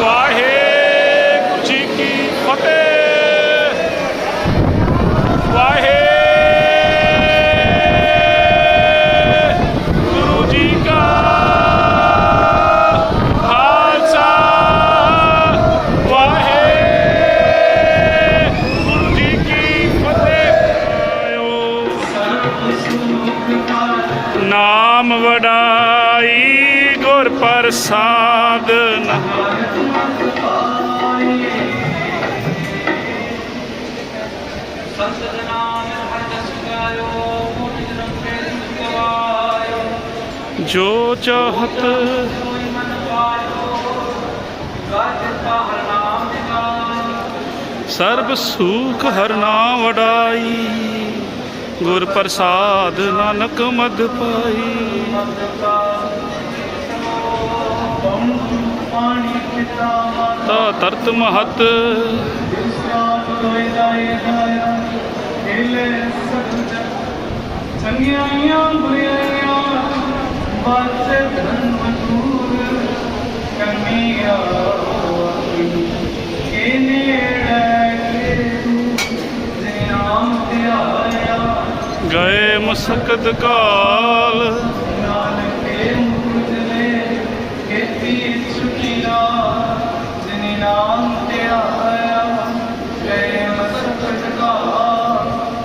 ਵਾਹਿਗੁਰੂ ਜੀ ਕੀ ਫਤਿਹ ਵਾਹਿਗੁਰੂ ਜੀ ਕਾ ਖਾਲਸਾ ਗੁਰ ਪ੍ਰਸਾਦ ਜੋ ਚਾਹਤ ਸਰਬ ਸੁਖ ਹਰ ਨਾਮ ਵਡਾਈ ਗੁਰ ਪ੍ਰਸਾਦ ਨਾਨਕ ਮਦ ਪਾਈ। ਤਾ ਤਰਤ ਮਹਤ। ਸਾਥ ਲੋਇ ਦਾਇ ਦਾਇਆ ਹਿਲੇ ਸਭ ਜਗ ਚੰਗਿਆਈਆਂ ਬੁਰੀਆਈਆਂ ਬਾਤ ਧਨ ਮਧੂਰ ਕਮੀਆ ਕੇ ਨੇੜੇ ਕੇ ਤੂੰ ਜਿਨੇ ਨਾਮ ਧਿਆਇਆ ਗਏ ਮਸਕਤ ਕਾਲ।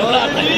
Ah,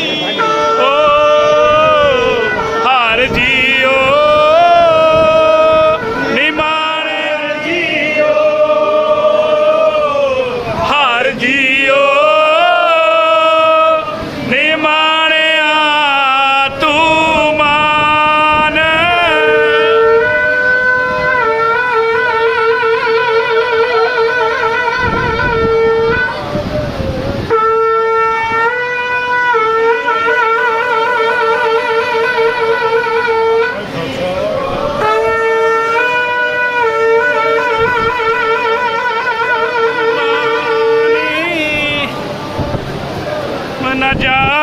Yeah.